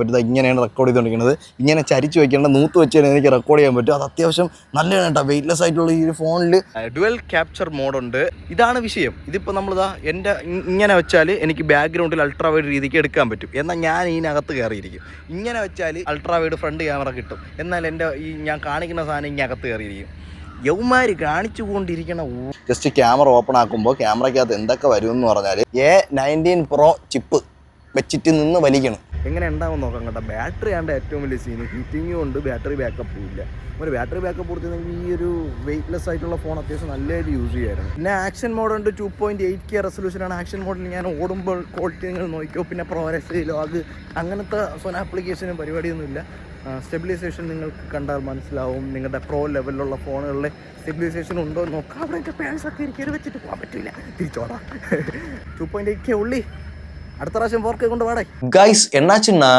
പറ്റുന്നത് ഇങ്ങനെയാണ് റെക്കോർഡ് ചെയ്തുകൊണ്ടിരിക്കുന്നത് ഇങ്ങനെ ചരിച്ച് വെക്കേണ്ട നൂത്ത് വെച്ച് കഴിഞ്ഞാൽ എനിക്ക് റെക്കോർഡ് ചെയ്യാൻ പറ്റും. അത് അത്യാവശ്യം നല്ലതാണ് കേട്ടോ. വെയിറ്റ്ലെസ് ആയിട്ടുള്ള ഈ ഒരു ഫോണിൽ ഡുവൽ ക്യാപ്ചർ മോഡുണ്ട് ഇതാണ് വിഷയം. ഇതിപ്പോൾ നമ്മളിതാ എന്റെ ഇങ്ങനെ വെച്ചാൽ എനിക്ക് ബാക്ക്ഗ്രൗണ്ടിൽ അൾട്രാ വൈഡ് രീതിക്ക് എടുക്കാൻ പറ്റും. എന്നാൽ ഞാൻ ഇതിനകത്ത് കയറിയിരിക്കും ഇങ്ങനെ വെച്ചാൽ അൾട്രാ വൈഡ് ഫ്രണ്ട് ക്യാമറ കിട്ടും. എന്നാൽ എന്റെ ഈ ഞാൻ കാണിക്കുന്ന സാധനം ഇങ്ങനകത്ത് കയറിയിരിക്കും യൗമാർ കാണിച്ചു കൊണ്ടിരിക്കണ ജസ്റ്റ് ക്യാമറ ഓപ്പൺ ആക്കുമ്പോൾ ക്യാമറയ്ക്കകത്ത് എന്തൊക്കെ വരും എന്ന് പറഞ്ഞാൽ എ നയന്റീൻ പ്രോ ചിപ്പ് വെച്ചിട്ട് നിന്ന് വലിക്കണം. എങ്ങനെ ഉണ്ടാവും നോക്കാം കേട്ടോ. ബാറ്ററി ആണ് ഏറ്റവും വലിയ സീൻ ഹീറ്റിങ്ങും ഉണ്ട് ബാറ്ററി ബാക്കപ്പും ഇല്ല. ഒരു ബാറ്ററി ബാക്കപ്പ് കൊടുത്തിരുന്നെങ്കിൽ ഈ ഒരു വെയിറ്റ്ലെസ് ആയിട്ടുള്ള ഫോൺ അത്യാവശ്യം നല്ലതായിട്ട് യൂസ് ചെയ്യായിരുന്നു പിന്നെ ആക്ഷൻ മോഡ് ഉണ്ട് ടു പോയിന്റ് എയ്റ്റ് കെ റെസൊല്യൂഷനാണ് ആക്ഷൻ മോഡിൽ ഞാൻ ഓടുമ്പോൾ ക്വാളിറ്റി നിങ്ങൾ നോക്കിയോ പിന്നെ പ്രോഗ്രസ് അത് അങ്ങനത്തെ ഫോൺ ആപ്ലിക്കേഷനും പരിപാടിയൊന്നുമില്ല സ്റ്റെബിലൈസേഷൻ നിങ്ങൾക്ക് കണ്ടാൽ മനസ്സിലാവും. നിങ്ങളുടെ പ്രോ ലെവലിലുള്ള ഫോണുകളിലെ സ്റ്റെബിലൈസേഷൻ ഉണ്ടോ നോക്കാം. അവിടെ എന്റെ പാൻസൊക്കെ എനിക്ക് വെച്ചിട്ട് പോകാൻ പറ്റില്ല തിരിച്ചോടാം. ടു പോയിന്റ് എയ്റ്റ് കെ ഉള്ളി. അടുത്ത പ്രാവശ്യം ഫോർ കെ കൊണ്ട് പാടേ ഗൈസ് എന്നാച്ചിന്നാ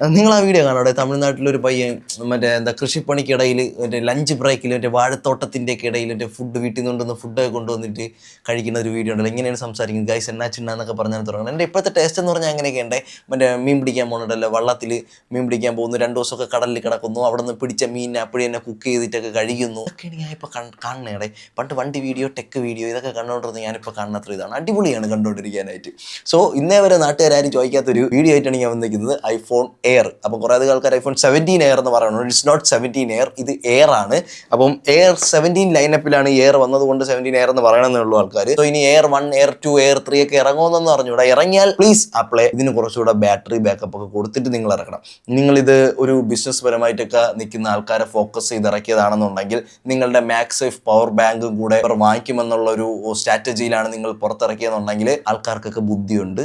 നിങ്ങൾ ആ വീഡിയോ കാണാം തമിഴ്നാട്ടിലൊരു പയ്യൻ മറ്റേ എന്താ കൃഷിപ്പണിക്കിടയിൽ മറ്റേ ലഞ്ച് ബ്രേക്കിൽ മറ്റേ വാഴത്തോട്ടത്തിന്റെ ഒക്കെ ഇടയിൽ മറ്റേ ഫുഡ് വീട്ടിൽ നിന്ന് കൊണ്ടുവന്ന് ഫുഡൊക്കെ കൊണ്ടുവന്നിട്ട് കഴിക്കുന്ന ഒരു വീഡിയോ ഉണ്ടല്ലോ. എങ്ങനെയാണ് സംസാരിക്കുന്നത്. ഗൈസ് എന്നാ ചിണ്ണ എന്നൊക്കെ പറഞ്ഞാൽ തുടങ്ങുന്നത്. എന്റെ ഇപ്പോഴത്തെ ടേസ്റ്റ് എന്ന് പറഞ്ഞാൽ അങ്ങനെയൊക്കെ ഉണ്ട്. മറ്റേ മീൻ പിടിക്കാൻ പോകുന്നുണ്ടല്ലോ. വള്ളത്തിൽ മീൻ പിടിക്കാൻ പോകുന്നു. രണ്ട് ദിവസമൊക്കെ കടലിൽ കിടക്കുന്നു. അവിടെ നിന്ന് പിടിച്ച മീനിനെ അപ്പോഴേ തന്നെ കുക്ക് ചെയ്തിട്ടൊക്കെ കഴിക്കുന്നു ഒക്കെയാണ് ഞാൻ ഇപ്പോൾ കാണണേടെ പണ്ട് വണ്ടി വീഡിയോ ടെക് വീഡിയോ ഇതൊക്കെ കണ്ടുകൊണ്ടിരുന്നത് ഞാനിപ്പോൾ കാണുന്നത്ര ഇതാണ്. അടിപൊളിയാണ് കണ്ടുകൊണ്ടിരിക്കാനായിട്ട്. സോ ഇന്നേ വരെ നാട്ടുകാരും ചോദിക്കാത്തൊരു വീഡിയോ ആയിട്ടാണ് ഞാൻ വന്നിരിക്കുന്നത്. ഐഫോൺ എയർ അപ്പം കുറേ അധികം ആൾക്കാർ ഐഫോൺ സെവന്റീൻ എയർ എന്ന് പറയുന്നത് ഇറ്റ്സ് നോട്ട് സെവന്റീൻ എയർ ഇത് എയർ ആണ്. അപ്പം എയർ സെവന്റീൻ ലൈനപ്പിലാണ് എയർ വന്നതുകൊണ്ട് സെവന്റീൻ എയർ എന്ന് പറയണമെന്നുള്ള ആൾക്കാർ സോ ഇനി air one air two air three ഒക്കെ ഇറങ്ങുമെന്നൊന്നും അറിഞ്ഞൂടാ ഇറങ്ങിയാൽ പ്ലീസ് അപ്ലൈ ഇതിന് കുറച്ചുകൂടെ ബാറ്ററി ബാക്കപ്പ് ഒക്കെ കൊടുത്തിട്ട് നിങ്ങൾ ഇറക്കണം. നിങ്ങളിത് ഒരു ബിസിനസ് പരമായിട്ടൊക്കെ നിൽക്കുന്ന ആൾക്കാരെ ഫോക്കസ് ചെയ്ത് ഇറക്കിയതാണെന്നുണ്ടെങ്കിൽ നിങ്ങളുടെ മാക്സ് സേഫ് പവർ ബാങ്കും കൂടെ വാങ്ങിക്കുമെന്നുള്ള ഒരു സ്ട്രാറ്റജിയിലാണ് നിങ്ങൾ പുറത്തിറക്കിയെന്നുണ്ടെങ്കിൽ ആൾക്കാർക്കൊക്കെ ബുദ്ധിയുണ്ട്.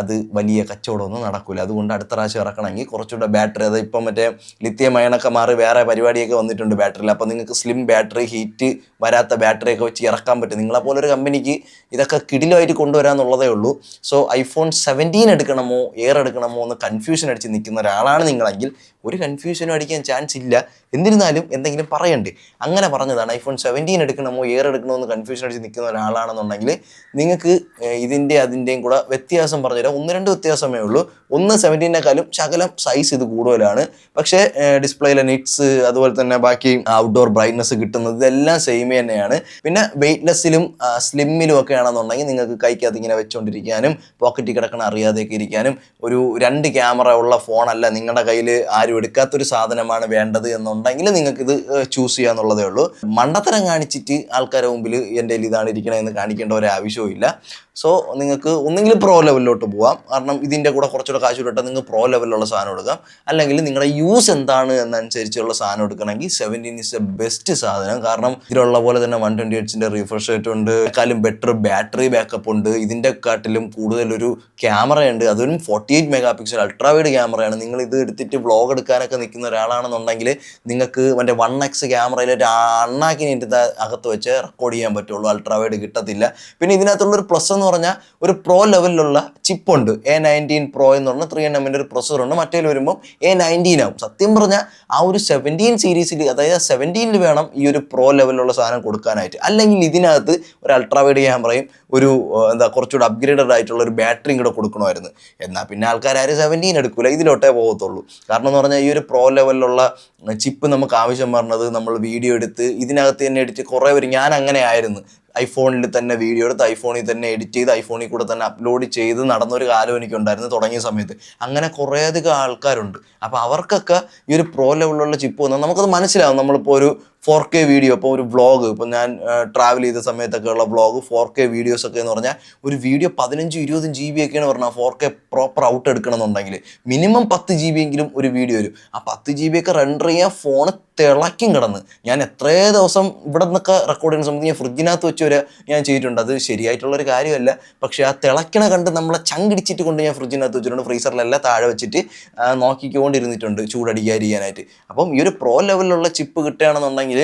അത് വലിയ കച്ചവടമൊന്നും നടക്കില്ല അതുകൊണ്ട് അടുത്ത പ്രാവശ്യം ഇറക്കണമെങ്കിൽ കുറച്ചുകൂടെ ബാറ്ററി അത് ഇപ്പം മറ്റേ ലിത്യം അയണൊക്കെ മാറി വേറെ പരിപാടിയൊക്കെ വന്നിട്ടുണ്ട് ബാറ്ററിയിൽ. അപ്പോൾ നിങ്ങൾക്ക് സ്ലിം ബാറ്ററി ഹീറ്റ് വരാത്ത ബാറ്ററിയൊക്കെ വെച്ച് ഇറക്കാൻ പറ്റും. നിങ്ങളെപ്പോലെ ഒരു കമ്പനിക്ക് ഇതൊക്കെ കിടിലുമായിട്ട് കൊണ്ടുവരാമെന്നുള്ളതേ ഉള്ളൂ. സോ ഐഫോൺ സെവന്റീൻ എടുക്കണമോ എയർ എടുക്കണമോ എന്ന് കൺഫ്യൂഷൻ അടിച്ച് നിൽക്കുന്ന ഒരാളാണ് നിങ്ങളെങ്കിൽ ഒരു കൺഫ്യൂഷനും അടിക്കാൻ ചാൻസ് ഇല്ല. എന്നിരുന്നാലും എന്തെങ്കിലും പറയണ്ടേ. അങ്ങനെ പറഞ്ഞതാണ് ഐഫോൺ സെവന്റീൻ എടുക്കണമോ എയർ എടുക്കണമോ എന്ന് കൺഫ്യൂഷൻ അടിച്ച് നിൽക്കുന്ന ഒരാളാണെന്നുണ്ടെങ്കിൽ നിങ്ങൾക്ക് ഇതിന്റെ അതിന്റെയും കൂടെ വ്യത്യാസം പറഞ്ഞുതരാം ഒന്ന് രണ്ട് വ്യത്യാസമേ ഉള്ളൂ. ഒന്ന് സെവന്റീനേക്കാളും ശകലം സൈസ് ഇത് കൂടുതലാണ്. പക്ഷേ ഡിസ്പ്ലേയിലെ നിറ്റ്സ് അതുപോലെ തന്നെ ബാക്കി ഔട്ട്ഡോർ ബ്രൈറ്റ്നസ് കിട്ടുന്നത് ഇതെല്ലാം സെയിം തന്നെയാണ്. പിന്നെ വെയിറ്റ്ലെസ്സിലും സ്ലിമ്മിലും ഒക്കെ ആണെന്നുണ്ടെങ്കിൽ നിങ്ങൾക്ക് കൈക്കകത്ത് ഇങ്ങനെ വെച്ചുകൊണ്ടിരിക്കാനും പോക്കറ്റിൽ കിടക്കണ അറിയാതെയൊക്കെ ഇരിക്കാനും ഒരു രണ്ട് ക്യാമറ ഉള്ള ഫോണല്ല നിങ്ങളുടെ കയ്യിൽ ആരും എടുക്കാത്തൊരു സാധനമാണ് വേണ്ടത് എന്നുണ്ടെങ്കിൽ നിങ്ങൾക്ക് ഇത് ചൂസ് ചെയ്യാന്നുള്ളതേ ഉള്ളൂ. മണ്ടത്തരം കാണിച്ചിട്ട് ആൾക്കാരുടെ മുമ്പിൽ എന്റെ ഇതാണ് ഇരിക്കണമെന്ന് കാണിക്കേണ്ട ഒരു ആവശ്യവും സോ നിങ്ങൾക്ക് ഒന്നെങ്കിൽ പ്രോ ലെവലിലോട്ട് പോകാം കാരണം ഇതിന്റെ കൂടെ കുറച്ചുകൂടെ കാശ് ഇട്ടാൽ നിങ്ങൾക്ക് പ്രോ ലെവലിലുള്ള സാധനം എടുക്കാം. അല്ലെങ്കിൽ നിങ്ങളുടെ യൂസ് എന്താണ് എന്നനുസരിച്ചുള്ള സാധനം എടുക്കണമെങ്കിൽ സെവന്റീൻ ഇസ് എ ബെസ്റ്റ് സാധനം. കാരണം ഇതിലുള്ള പോലെ തന്നെ വൺ ട്വന്റി എയ്റ്റ്സിന്റെ റീഫ്രഷ് റേറ്റ് ഉണ്ട്. കാലും ബെറ്റർ ബാറ്ററി ബാക്കപ്പ് ഉണ്ട്. ഇതിന്റെ കാട്ടിലും കൂടുതലൊരു ക്യാമറ ഉണ്ട്. അതും forty eight mega pixel ultra wide ക്യാമറയാണ് നിങ്ങൾ ഇത് എടുത്തിട്ട് വ്ളോഗ് എടുക്കാനൊക്കെ നിൽക്കുന്ന ഒരാളാണെന്നുണ്ടെങ്കിൽ നിങ്ങൾക്ക് മറ്റേ വൺ എക്സ് ക്യാമറയിൽ ഒരു അണ്ണാക്കി അകത്ത് വെച്ച് റെക്കോർഡ് ചെയ്യാൻ പറ്റുള്ളൂ. അൾട്രാ വൈഡ് കിട്ടത്തില്ല. പിന്നെ ഇതിനകത്തുള്ളൊരു പ്ലസ് എന്ന് പറഞ്ഞാൽ ഒരു പ്രോ ലെവലിലുള്ള ചിപ്പുണ്ട്. എ നയന്റീൻ പ്രോ എന്ന് പറഞ്ഞാൽ ത്രീ എൻ എമ്മിന്റെ ഒരു പ്രൊസർ ഉണ്ട്. മറ്റേ വരുമ്പോൾ എ നയന്റീൻ ആവും. സത്യം പറഞ്ഞാൽ ആ ഒരു സെവന്റീൻ സീരീസിൽ അതായത് സെവന്റീനിൽ വേണം ഈ ഒരു പ്രോ ലെവലിലുള്ള സാധനം കൊടുക്കാനായിട്ട്. അല്ലെങ്കിൽ ഇതിനകത്ത് ഒരു അൾട്രാ വൈഡ് ക്യാമറയും ഒരു എന്താ കുറച്ചുകൂടെ അപ്ഗ്രേഡഡ് ആയിട്ടുള്ള ഒരു ബാറ്ററിയും കൂടെ കൊടുക്കണമായിരുന്നു. എന്നാൽ പിന്നെ ആൾക്കാർ ആൾക്കാരും സെവന്റീൻ എടുക്കില്ല ഇതിലോട്ടേ പോകത്തുള്ളൂ. കാരണം എന്ന് പറഞ്ഞാൽ ഈ ഒരു പ്രോ ലെവലിലുള്ള ചിപ്പ് നമുക്ക് ആവശ്യം പറഞ്ഞത് നമ്മൾ വീഡിയോ എടുത്ത് ഇതിനകത്ത് തന്നെ എഡിറ്റ് കുറേ പേര് ഞാൻ അങ്ങനെ ആയിരുന്നു. ഐഫോണിൽ തന്നെ വീഡിയോ എടുത്ത് ഐഫോണിൽ തന്നെ എഡിറ്റ് ചെയ്ത് ഐഫോണിൽ കൂടെ തന്നെ അപ്ലോഡ് ചെയ്ത് നടന്നൊരു കാലം എനിക്കുണ്ടായിരുന്നു തുടങ്ങിയ സമയത്ത്. അങ്ങനെ കുറേയധികം ആൾക്കാരുണ്ട്. അപ്പോൾ അവർക്കൊക്കെ ഈ ഒരു പ്രോ ലെവലിലുള്ള ചിപ്പ് വന്നാൽ നമുക്കത് മനസ്സിലാവും. നമ്മളിപ്പോൾ ഒരു ഫോർ കെ വീഡിയോ ഇപ്പോൾ ഒരു വ്ളോഗ് ഇപ്പോൾ ഞാൻ ട്രാവൽ ചെയ്ത സമയത്തൊക്കെ ഉള്ള വ്ളോഗ് ഫോർ കെ വീഡിയോസ് ഒക്കെ എന്ന് പറഞ്ഞാൽ ഒരു വീഡിയോ പതിനഞ്ചും ഇരുപതും ജി ബി ഒക്കെയാണ് പറഞ്ഞാൽ ഫോർ കെ പ്രോപ്പർ ഔട്ട് എടുക്കണമെന്നുണ്ടെങ്കിൽ മിനിമം പത്ത് ജി ബി എങ്കിലും ഒരു വീഡിയോ വരും. ആ പത്ത് ജി ബി ഒക്കെ റെൻഡർ ചെയ്യാൻ ഫോൺ തിളക്കും കിടന്ന്. ഞാൻ എത്രയോ ദിവസം ഇവിടെ നിന്നൊക്കെ റെക്കോർഡ് ചെയ്യുന്ന സമയത്ത് ഞാൻ ഫ്രിഡ്ജിനകത്ത് വെച്ച് വരെ ഞാൻ ചെയ്തിട്ടുണ്ട്. അത് ശരിയായിട്ടുള്ളൊരു കാര്യമല്ല. പക്ഷേ ആ തിളക്കണ കണ്ട് നമ്മളെ ചങ്കിടിച്ചിട്ട് കൊണ്ട് ഞാൻ ഫ്രിഡ്ജിനകത്ത് വെച്ചിട്ടുണ്ട്. ഫ്രീസറിലെല്ലാം താഴെ വെച്ചിട്ട് നോക്കിക്കൊണ്ടിരുന്നിട്ടുണ്ട് ചൂടടിക്കാതിരിക്കാനായിട്ട്. അപ്പം ഈ ഒരു പ്രോ ലെവലിലുള്ള ചിപ്പ് കിട്ടുകയാണെന്നുണ്ടെങ്കിൽ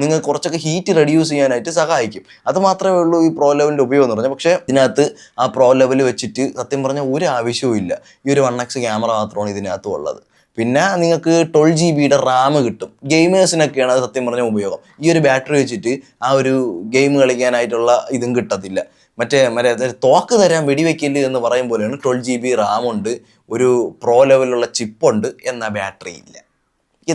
നിങ്ങൾക്ക് കുറച്ചൊക്കെ ഹീറ്റ് റെഡ്യൂസ് ചെയ്യാനായിട്ട് സഹായിക്കും. അത് മാത്രമേ ഉള്ളൂ ഈ പ്രോ ലെവലിന്റെ ഉപയോഗം എന്ന് പറഞ്ഞാൽ. പക്ഷേ ഇതിനകത്ത് ആ പ്രോ ലെവൽ വെച്ചിട്ട് സത്യം പറഞ്ഞാൽ ഒരു ആവശ്യവും ഇല്ല. ഈ ഒരു വൺ എക്സ് ക്യാമറ മാത്രമാണ് ഇതിനകത്ത് ഉള്ളത്. പിന്നെ നിങ്ങൾക്ക് ട്വൽവ് ജി ബിയുടെ റാം കിട്ടും. ഗെയിമേഴ്സിനൊക്കെയാണ് അത് സത്യം പറഞ്ഞ ഉപയോഗം. ഈ ഒരു ബാറ്ററി വെച്ചിട്ട് ആ ഒരു ഗെയിം കളിക്കാനായിട്ടുള്ള ഇതും കിട്ടത്തില്ല. മറ്റേ മറ്റേ തോക്ക് തരാൻ വെടിവെക്കില്ല എന്ന് പറയും പോലെയാണ് ട്വൽവ് ജി ബി റാമുണ്ട് ഒരു പ്രോ ലെവലുള്ള ചിപ്പുണ്ട് എന്നാൽ ബാറ്ററി ഇല്ല.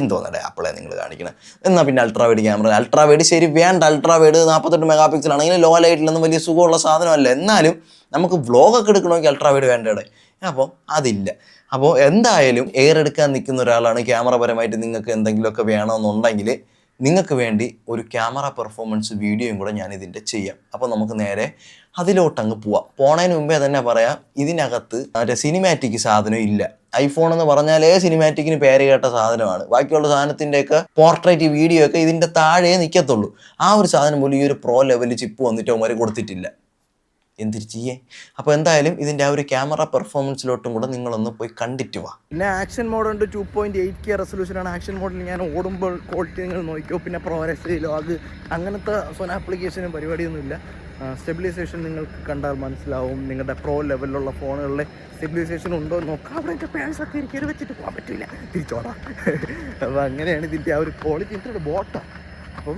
എന്തോന്നടേ ആപ്പിളെ നിങ്ങൾ കാണിക്കണം. എന്നാൽ പിന്നെ ultra wide camera ultra wide ശരി വേണ്ട. അൾട്രാ വൈഡ് നാൽപ്പത്തെട്ട് മെഗാ പിക്സൽ ആണെങ്കിൽ ലോ ലൈറ്റിലൊന്നും വലിയ സുഖമുള്ള സാധനമല്ല. എന്നാലും നമുക്ക് വ്ളോഗൊക്കെ എടുക്കണമെങ്കിൽ അൾട്രാ വൈഡ് വേണ്ടയുടെ അപ്പോൾ അതില്ല. അപ്പോൾ എന്തായാലും എയർ എടുക്കാൻ നിൽക്കുന്ന ഒരാളാണ് ക്യാമറ പരമായിട്ട് നിങ്ങൾക്ക് എന്തെങ്കിലുമൊക്കെ വേണമെന്നുണ്ടെങ്കിൽ നിങ്ങൾക്ക് വേണ്ടി ഒരു ക്യാമറ പെർഫോമൻസ് വീഡിയോയും കൂടെ ഞാൻ ഇതിന്റെ ചെയ്യാം. അപ്പോൾ നമുക്ക് നേരെ അതിലോട്ടങ്ങ് പോവാം. പോണതിന് മുമ്പേ തന്നെ പറയാം ഇതിനകത്ത് മറ്റേ സിനിമാറ്റിക് സാധനം ഇല്ല. ഐഫോൺ എന്ന് പറഞ്ഞാലേ സിനിമാറ്റിക്കിന് പേര് കേട്ട സാധനമാണ്. ബാക്കിയുള്ള സാധനത്തിന്റെയൊക്കെ പോർട്രേറ്റ് വീഡിയോ ഒക്കെ ഇതിന്റെ താഴെ നിൽക്കത്തുള്ളൂ ആ ഒരു സാധനം പോലും ഈ ഒരു പ്രോ ലെവലിൽ ചിപ്പ് വന്നിട്ട് അവന്മാർ കൊടുത്തിട്ടില്ല. എന്തിരി ചെയ്യേ അപ്പോൾ എന്തായാലും ഇതിന്റെ ആ ഒരു ക്യാമറ പെർഫോമൻസിലോട്ടും കൂടെ നിങ്ങളൊന്ന് പോയി കണ്ടിട്ട് വാ. പിന്നെ ആക്ഷൻ മോഡ് ഉണ്ട് ടു പോയിന്റ് എയ്റ്റ് കെ റെസൊല്യൂഷനാണ് ആക്ഷൻ മോഡിൽ ഞാൻ ഓടുമ്പോൾ ക്വാളിറ്റി നിങ്ങൾ നോക്കിയോ പിന്നെ പ്രോഗ്രസ്സിലോ അത് അങ്ങനത്തെ സോൺ ആപ്ലിക്കേഷനും പരിപാടിയൊന്നുമില്ല സ്റ്റെബിലൈസേഷൻ നിങ്ങൾക്ക് കണ്ടാൽ മനസ്സിലാവും. നിങ്ങളുടെ പ്രോ ലെവലിലുള്ള ഫോണുകളിലെ സ്റ്റെബിലൈസേഷൻ ഉണ്ടോ നോക്കാം. അവിടെ എന്റെ പേഴ്സൊക്കെ എനിക്ക് വെച്ചിട്ട് പോകാൻ പറ്റില്ല തിരിച്ചോടാം. അപ്പോൾ അങ്ങനെയാണ് ഇതിന്റെ ആ ഒരു ക്വാളിറ്റി ഇത്ര ബോട്ടാണ് അപ്പം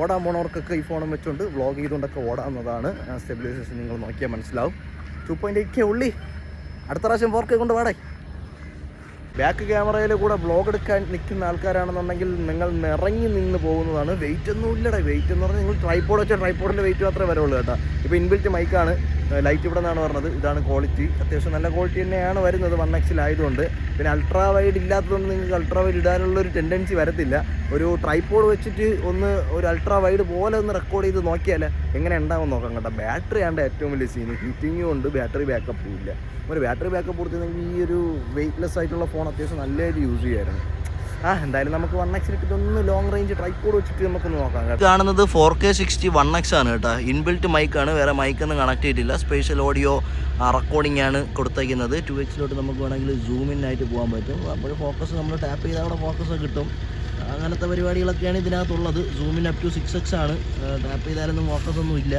ഓടാൻ പോണവർക്കൊക്കെ ഈ ഫോണും വെച്ചുകൊണ്ട് വ്ളോഗ് ചെയ്തുകൊണ്ടൊക്കെ ഓടാവുന്നതാണ്. സ്റ്റെബിലൈസേഷൻ നിങ്ങൾ നോക്കിയാൽ മനസ്സിലാവും. ടു പോയിന്റ് എയ്റ്റ് കെ ഉള്ളി. അടുത്ത പ്രാവശ്യം ഫോർ കെ കൊണ്ട് പാടേ ബാക്ക് ക്യാമറയിൽ കൂടെ ബ്ലോഗ് എടുക്കാൻ നിൽക്കുന്ന ആൾക്കാരാണെന്നുണ്ടെങ്കിൽ നിങ്ങൾ നിറങ്ങി നിന്ന് പോകുന്നതാണ്. വെയിറ്റ് ഒന്നും ഇല്ലടേ വെയിറ്റ് എന്ന് പറഞ്ഞാൽ നിങ്ങൾ ട്രൈപ്പോഡ് വെച്ചാൽ ട്രൈപ്പോഡിന്റെ വെയിറ്റ് മാത്രമേ വരുള്ളൂ കേട്ടോ. ഇപ്പോൾ ഇൻബിൽറ്റ് മൈക്കാണ് ലൈറ്റ് ഇവിടെ നിന്നാണ് പറഞ്ഞത്. ഇതാണ് ക്വാളിറ്റി അത്യാവശ്യം നല്ല ക്വാളിറ്റി തന്നെയാണ് വരുന്നത് വൺ എക്സിലായതുകൊണ്ട് പിന്നെ അൾട്രാ വൈഡ് ഇല്ലാത്തതുകൊണ്ട് നിങ്ങൾക്ക് അൾട്രാ വൈഡ് ഇടാനുള്ള ഒരു ടെൻഡൻസി വരത്തില്ല. ഒരു ട്രൈപ്പോഡ് വെച്ചിട്ട് ഒന്ന് ഒരു അൾട്രാ വൈഡ് പോലെ ഒന്ന് റെക്കോർഡ് ചെയ്ത് നോക്കിയാൽ എങ്ങനെ ഉണ്ടാവും നോക്കാം കേട്ടോ. ബാറ്ററി ആണ്ട് ഏറ്റവും വലിയ സീൻ ഹീറ്റിങ്ങും ഉണ്ട് ബാറ്ററി ബാക്കപ്പും ഇല്ല. ഒരു ബാറ്ററി ബാക്കപ്പ് കൊടുത്തിരുന്നെങ്കിൽ ഈ ഒരു വെയിറ്റ്ലെസ് ആയിട്ടുള്ള ഫോൺ അത്യാവശ്യം നല്ലതായിട്ട് യൂസ് ചെയ്യായിരുന്നു. ആ എന്തായാലും നമുക്ക് വൺ എക്സ് ഇതൊന്ന് ലോങ് റേഞ്ച് ട്രൈക്കോഡ് വെച്ചിട്ട് നമുക്കൊന്ന് നോക്കാം കാണുന്നത് four K sixty one X ആണ് കേട്ടോ. ഇൻബിൽറ്റ് മൈക്ക് ആണ്. വേറെ മൈക്കൊന്നും കണക്ട് ചെയ്തിട്ടില്ല. സ്പെഷ്യൽ ഓഡിയോ റെക്കോർഡിംഗ് ആണ് കൊടുത്തേക്കുന്നത്. ടു എക്സിലോട്ട് നമുക്ക് വേണമെങ്കിൽ സൂം ഇൻ ആയിട്ട് പോകാൻ പറ്റും. അപ്പോൾ ഫോക്കസ് നമ്മൾ ടാപ്പ് ചെയ്താൽ അവിടെ ഫോക്കസ് കിട്ടും. അങ്ങനത്തെ പരിപാടികളൊക്കെയാണ് ഇതിനകത്തുള്ളത്. Zoom in up to six X ആണ്. ടാപ്പ് ചെയ്താലൊന്നും ഫോക്കസ് ഒന്നും ഇല്ല.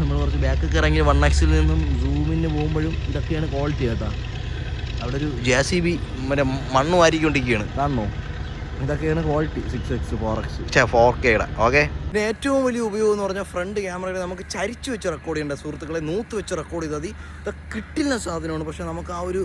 നമ്മൾ കുറച്ച് ബാക്കൊക്കെ ഇറങ്ങി വൺ എക്സിൽ നിന്നും സൂമിന് പോകുമ്പോഴും ഇതൊക്കെയാണ് ക്വാളിറ്റി കേട്ടോ. അവിടെ ഒരു ജെ സി ബി മറ്റേ മണ്ണ് വാരിക്കൊണ്ടിരിക്കുകയാണ് കാണണോ ഇതൊക്കെയാണ് quality six X four X four കെയുടെ ഓക്കെ പിന്നെ ഏറ്റവും വലിയ ഉപയോഗം എന്ന് പറഞ്ഞാൽ ഫ്രണ്ട് ക്യാമറയിൽ നമുക്ക് ചരിച്ചു വെച്ച് റെക്കോർഡ് ചെയ്യേണ്ട സുഹൃത്തുക്കളെ നൂത്ത് വെച്ച് റെക്കോർഡ് ചെയ്താൽ മതി. ഇത് കിട്ടില്ല സാധനമാണ്. പക്ഷേ നമുക്ക് ആ ഒരു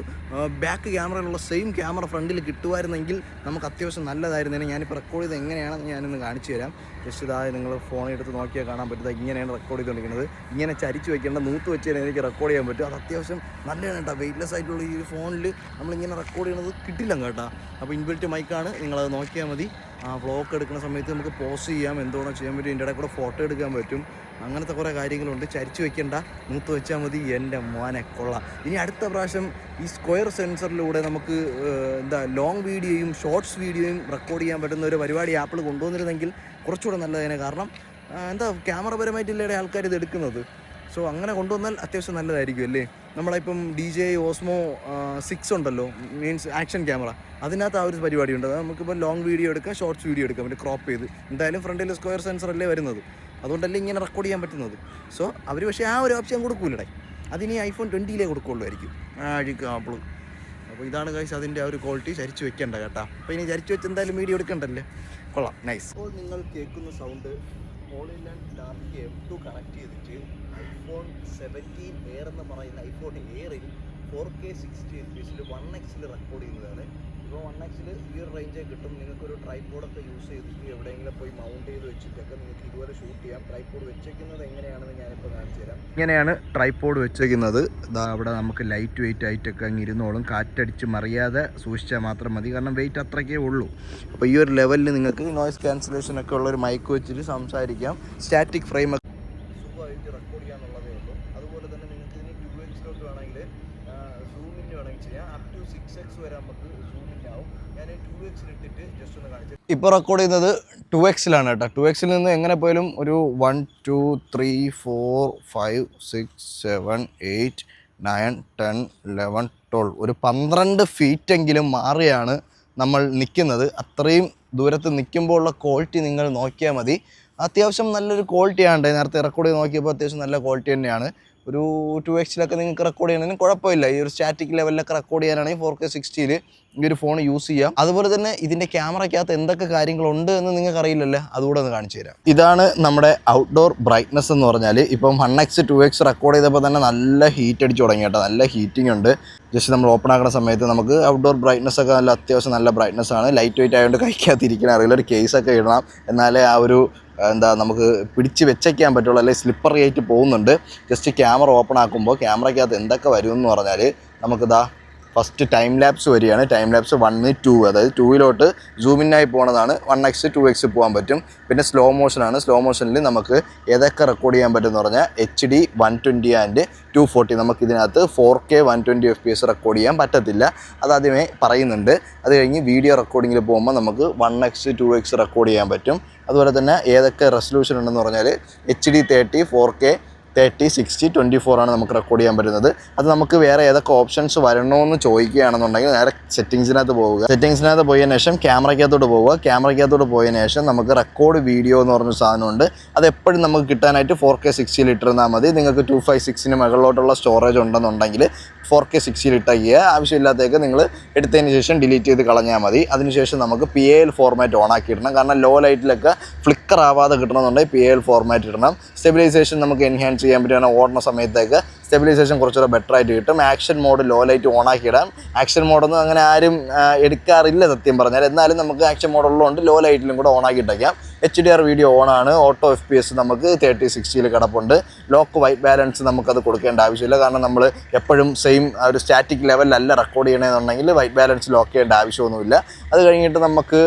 ബാക്ക് ക്യാമറയിലുള്ള സെയിം ക്യാമറ ഫ്രണ്ടിൽ കിട്ടുമായിരുന്നെങ്കിൽ നമുക്ക് അത്യാവശ്യം നല്ലതായിരുന്നേനെ. ഞാനിപ്പോൾ റെക്കോർഡ് ചെയ്ത് എങ്ങനെയാണെന്ന് ഞാനിന്ന് കാണിച്ചു തരാം. ജസ്റ്റ് ഇതായി നിങ്ങൾ ഫോൺ എടുത്ത് നോക്കിയാൽ കാണാൻ പറ്റുന്നത് ഇങ്ങനെയാണ് റെക്കോർഡ് ചെയ്തുകൊണ്ടിരിക്കുന്നത്. ഇങ്ങനെ ചരിച്ചു വെക്കേണ്ട നൂത്ത് വെച്ച് എനിക്ക് റെക്കോർഡ് ചെയ്യാൻ പറ്റും. അത് അത്യാവശ്യം നല്ലതാണ് കേട്ടോ. വെയിറ്റ്ലെസ് ആയിട്ടുള്ള ഈ ഫോണിൽ നമ്മളിങ്ങനെ റെക്കോർഡ് ചെയ്യുന്നത് കിട്ടില്ല കേട്ടോ. അപ്പോൾ ഇൻബിൽറ്റ് മൈക്കാണ് നിങ്ങളത് നോക്കിയാൽ മതി. വ്ളോഗ് എടുക്കുന്ന സമയത്ത് നമുക്ക് പോസ് ചെയ്യാം. എന്തോണോ ചെയ്യാൻ പറ്റും? ഇതിന്റെ കൂടെ ഫോട്ടോ എടുക്കാൻ പറ്റും. അങ്ങനത്തെ കുറേ കാര്യങ്ങളുണ്ട്. ചരിച്ച് വെക്കേണ്ട. നൂത്ത് വെച്ചാൽ മതി. എന്റെ മോനെ കൊള്ളാം. ഇനി അടുത്ത പ്രാവശ്യം ഈ സ്ക്വയർ സെൻസറിലൂടെ നമുക്ക് എന്താ ലോങ് വീഡിയോയും ഷോർട്സ് വീഡിയോയും റെക്കോർഡ് ചെയ്യാൻ പറ്റുന്ന ഒരു പരിപാടി ആപ്പിൾ കൊണ്ടുവന്നിരുന്നെങ്കിൽ കുറച്ചുകൂടെ നല്ലതിനെ. കാരണം എന്താ ക്യാമറ പരമായിട്ടില്ലേടെ ആൾക്കാർ ഇത് എടുക്കുന്നത്? സോ അങ്ങനെ കൊണ്ടുവന്നാൽ അത്യാവശ്യം നല്ലതായിരിക്കും അല്ലേ? നമ്മളിപ്പം ഡി ജെ ഓസ്മോ സിക്സ് ഉണ്ടല്ലോ മീൻസ് ആക്ഷൻ ക്യാമറ അതിനകത്ത് ആ ഒരു പരിപാടി ഉണ്ട് അത് നമുക്കിപ്പോൾ ലോങ് വീഡിയോ എടുക്കാം ഷോർട്സ് വീഡിയോ എടുക്കാം പിന്നെ ക്രോപ്പ് ചെയ്ത്. എന്തായാലും ഫ്രണ്ടിൽ സ്ക്വയർ സെൻസർ അല്ലേ വരുന്നത്? അതുകൊണ്ടല്ലേ ഇങ്ങനെ റെക്കോർഡ് ചെയ്യാൻ പറ്റുന്നത്. സോ അവർ പക്ഷേ ആ ഒരു ഓപ്ഷൻ കൊടുക്കൂലടേ. അതിനി ഐഫോൺ ട്വന്റിയിലേ കൊടുക്കുള്ളൂ ആഴിക്കും ആപ്പിൾ അപ്പോൾ ഇതാണ് കഴിച്ച് അതിന്റെ ആ ഒരു ക്വാളിറ്റി ചരിച്ച് വെക്കേണ്ട കേട്ടോ. അപ്പോൾ ഇനി ചരിച്ച് വെച്ച് എന്തായാലും വീഡിയോ എടുക്കണ്ടല്ലേ? കൊള്ളാം. നൈസ് അപ്പോൾ നിങ്ങൾ കേൾക്കുന്ന sound online in dark M two connect ചെയ്തിട്ട് ഐഫോൺ സെവന്റീൻ എയർ എന്ന് പറയുന്ന ഐഫോൺ എയറിൽ ഫോർ കെ സിക്സ്റ്റി എഫ് പിസിൽ വൺ എക്സിൽ റെക്കോർഡ് ചെയ്യുന്നതാണ്. ഇപ്പോൾ വൺ എക്സിൽ ഈ ഒരു റേഞ്ചേ കിട്ടും. നിങ്ങൾക്കൊരു ട്രൈപ്പോഡൊക്കെ യൂസ് ചെയ്തിട്ട് എവിടെയെങ്കിലും പോയി മൗണ്ട് ചെയ്ത് വെച്ചിട്ടൊക്കെ നിങ്ങൾക്ക് ഇതുപോലെ ഷൂട്ട് ചെയ്യാം. ട്രൈപ്പോഡ് വെച്ചേക്കുന്നത് എങ്ങനെയാണെന്ന് ഞാനിപ്പോൾ കാണിച്ചു തരാം. ഇങ്ങനെയാണ് ട്രൈപ്പോഡ് വെച്ചേക്കുന്നത്. അവിടെ നമുക്ക് ലൈറ്റ് വെയിറ്റ് ആയിട്ടൊക്കെ അങ്ങ് ഇരുന്നോളും. കാറ്റടിച്ച് മറിയാതെ സൂക്ഷിച്ചാൽ മാത്രം മതി. കാരണം വെയിറ്റ് അത്രയ്ക്കേ ഉള്ളൂ. അപ്പോൾ ഈ ഒരു ലെവലിൽ നിങ്ങൾക്ക് നോയ്സ് ക്യാൻസലേഷൻ ഒക്കെ ഉള്ള ഒരു മൈക്ക് വെച്ചിട്ട് സംസാരിക്കാം. സ്റ്റാറ്റിക് ഫ്രെയിം സുഖമായിട്ട് റെക്കോർഡ് ചെയ്യാന്നുള്ളതേ ഉള്ളൂ അതുപോലെ തന്നെ നിങ്ങൾക്ക് ഇതിന് ടു എക്സിലോട്ട് വേണമെങ്കിൽ സൂമിന് വേണമെങ്കിൽ ചെയ്യാം അപ് ടു സിക്സ് എക്സ് വരെ നമുക്ക് സൂമിന്റെ ആവും ഞാൻ ടു എക്സിൽ ഇട്ടിട്ട് ജസ്റ്റ് ഒന്ന് കാണിച്ചു ഇപ്പോൾ റെക്കോർഡ് ചെയ്യുന്നത് ടു എക്സിലാണ് കേട്ടോ. ടു എക്സിൽ നിന്ന് എങ്ങനെ പോയാലും ഒരു one two three four five six seven eight nine ten eleven twelve ഒരു പന്ത്രണ്ട് ഫീറ്റെങ്കിലും മാറിയാണ് നമ്മൾ നിൽക്കുന്നത്. അത്രയും ദൂരത്ത് നിൽക്കുമ്പോൾ ഉള്ള ക്വാളിറ്റി നിങ്ങൾ നോക്കിയാൽ മതി. അത്യാവശ്യം നല്ലൊരു ക്വാളിറ്റിയാണ് നേരത്തെ റെക്കോർഡ് ചെയ്ത് നോക്കിയപ്പോൾ അത്യാവശ്യം നല്ല ക്വാളിറ്റി തന്നെയാണ്. ഒരു ടു എക്സിലൊക്കെ നിങ്ങൾക്ക് റെക്കോർഡ് ചെയ്യണമെങ്കിൽ കുഴപ്പമില്ല. ഈ ഒരു സ്റ്റാറ്റിക് ലെവലിലൊക്കെ റെക്കോർഡ് ചെയ്യാനാണെങ്കിൽ ഫോർ കെ സിക്സ്റ്റിയിൽ ഈ ഒരു ഫോൺ യൂസ് ചെയ്യാം. അതുപോലെ തന്നെ ഇതിന്റെ ക്യാമറയ്ക്കകത്ത് എന്തൊക്കെ കാര്യങ്ങളുണ്ട് എന്ന് നിങ്ങൾക്ക് അറിയില്ലല്ലോ അതുകൂടെ ഒന്ന് കാണിച്ചു തരാം. ഇതാണ് നമ്മുടെ ഔട്ട്ഡോർ ബ്രൈറ്റ്നസ് എന്ന് പറഞ്ഞാൽ ഇപ്പം one X two X record ചെയ്തപ്പോൾ തന്നെ നല്ല ഹീറ്റ് അടിച്ച് തുടങ്ങി കേട്ടോ. നല്ല ഹീറ്റിംഗ് ഉണ്ട്. ജസ്റ്റ് നമ്മൾ ഓപ്പൺ ആക്കുന്ന സമയത്ത് നമുക്ക് ഔട്ട്ഡോർ ബ്രൈറ്റ്നസ് ഒക്കെ നല്ല അത്യാവശ്യം നല്ല ബ്രൈറ്റ്നസ് ആണ്. ലൈറ്റ് വെയിറ്റ് ആയതുകൊണ്ട് കഴിക്കാതിരിക്കണം അറിയില്ല. ഒരു കേസൊക്കെ ഇടണം. എന്നാലേ ആ ഒരു എന്താ നമുക്ക് പിടിച്ച് വെച്ചേക്കാൻ പറ്റുള്ളൂ അല്ലെങ്കിൽ സ്ലിപ്പർ ആയിട്ട് പോകുന്നുണ്ട്. ജസ്റ്റ് ക്യാമറ ഓപ്പൺ ആക്കുമ്പോൾ ക്യാമറയ്ക്കകത്ത് എന്തൊക്കെ വരുമെന്ന് പറഞ്ഞാൽ നമുക്കിതാ ഫസ്റ്റ് ടൈം ലാപ്സ് വരികയാണ്. Time lapse one two. അതായത് ടൂവിലോട്ട് സൂമിനായി പോണതാണ്. വൺ എക്സ് ടു എക്സ് പോകാൻ പറ്റും. പിന്നെ സ്ലോ മോഷനാണ് സ്ലോ മോഷനിൽ നമുക്ക് ഏതൊക്കെ റെക്കോർഡ് ചെയ്യാൻ പറ്റുമെന്ന് പറഞ്ഞാൽ H D one twenty and two forty നമുക്ക് ഇതിനകത്ത് four K one twenty F P S record ചെയ്യാൻ പറ്റത്തില്ല. അതാദ്യമേ പറയുന്നുണ്ട്. അത് കഴിഞ്ഞ് വീഡിയോ റെക്കോർഡിങ്ങിൽ പോകുമ്പോൾ നമുക്ക് one X two X record ചെയ്യാൻ പറ്റും. അതുപോലെ തന്നെ ഏതൊക്കെ റെസൊല്യൂഷൻ ഉണ്ടെന്ന് പറഞ്ഞാൽ H D thirty four K thirty sixty twenty four ആണ് നമുക്ക് റെക്കോർഡ് ചെയ്യാൻ പറ്റുന്നത്. അത് നമുക്ക് വേറെ ഏതൊക്കെ ഓപ്ഷൻസ് വരണമെന്ന് ചോദിക്കുകയാണെന്നുണ്ടെങ്കിൽ നേരെ സെറ്റിങ്സിനകത്ത് പോവുക. സെറ്റിങ്സിനകത്ത് പോയതിനു ശേഷം ക്യാമറയ്ക്കകത്തോട്ട് പോവുക. ക്യാമറയ്ക്കകത്തോട്ട് പോയതിനു ശേഷം നമുക്ക് റെക്കോർഡ് വീഡിയോ എന്ന് പറഞ്ഞൊരു സാധനമുണ്ട്. അത് എപ്പോഴും നമുക്ക് കിട്ടാനായിട്ട് ഫോർ കെ സിക്സ്റ്റിയിൽ ഇട്ടിരുന്നാൽ മതി. നിങ്ങൾക്ക് ടു ഫൈവ് സിക്സിന് മുകളിലോട്ടുള്ള സ്റ്റോറേജ് ഉണ്ടെന്നുണ്ടെങ്കിൽ ഫോർ കെ സിക്സിയിൽ ഇട്ടയ്ക്കുക ആവശ്യമില്ലാത്തേക്ക് നിങ്ങൾ എടുത്തതിന് ശേഷം ഡിലീറ്റ് ചെയ്ത് കളഞ്ഞാൽ മതി. അതിനുശേഷം നമുക്ക് പി എൽ ഫോർമാറ്റ് ഓൺ ആക്കി ഇടണം കാരണം ലോ ലൈറ്റിലൊക്കെ ഫ്ലിക്കർ ആവാതെ കിട്ടണമെന്നുണ്ടെങ്കിൽ പി എൽ ഫോർമാറ്റ് ഇടണം. സ്റ്റെബിലൈസേഷൻ നമുക്ക് എൻഹാൻസ് ചെയ്യാൻ പറ്റുകയാണ് ഓടുന്ന സമയത്തേക്ക് സ്റ്റെബിലൈസേഷൻ കുറച്ചുകൂടെ ബെറ്റർ ആയിട്ട് കിട്ടും. Action mode low light on ആക്കി ഇടാം ആക്ഷൻ മോഡൊന്നും അങ്ങനെ ആരും എടുക്കാറില്ല സത്യം പറഞ്ഞാൽ. എന്നാലും നമുക്ക് ആക്ഷൻ മോഡുള്ളതുകൊണ്ട് ലോ ലൈറ്റിലും കൂടെ ഓൺ ആക്കി ഇട്ടേക്കാം. H D R video on ആണ്. ഓട്ടോ എഫ് പി എസ് നമുക്ക് തേർട്ടി സിക്സ്റ്റിയിൽ കിടപ്പുണ്ട്. ലോക്ക് വൈറ്റ് ബാലൻസ് നമുക്കത് കൊടുക്കേണ്ട ആവശ്യമില്ല. കാരണം നമ്മൾ എപ്പോഴും സെയിം ഒരു സ്റ്റാറ്റിക് ലെവലിലല്ല റെക്കോർഡ് ചെയ്യണമെന്നുണ്ടെങ്കിൽ വൈറ്റ് ബാലൻസ് ലോക്ക് ചെയ്യേണ്ട ആവശ്യമൊന്നുമില്ല. അത് കഴിഞ്ഞിട്ട് നമുക്ക്